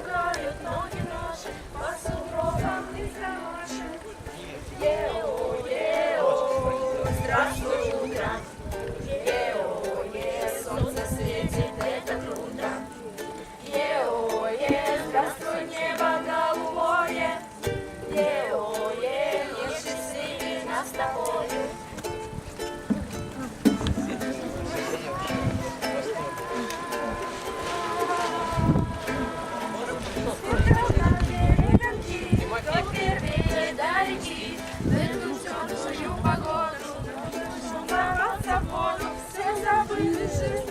шагают ноги наши по сугробам и. Ео, ео, здравствуй, утро. Ео, е, солнце светит, это круто. Ео, е, здравствуй, небо голубое. Ео, е, мир счастливый нас с. 是。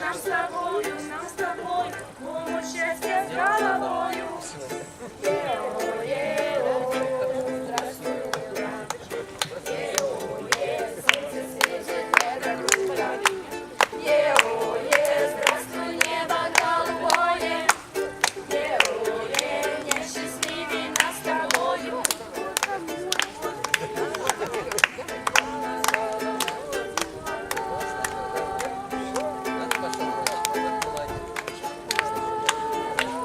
Następuje nas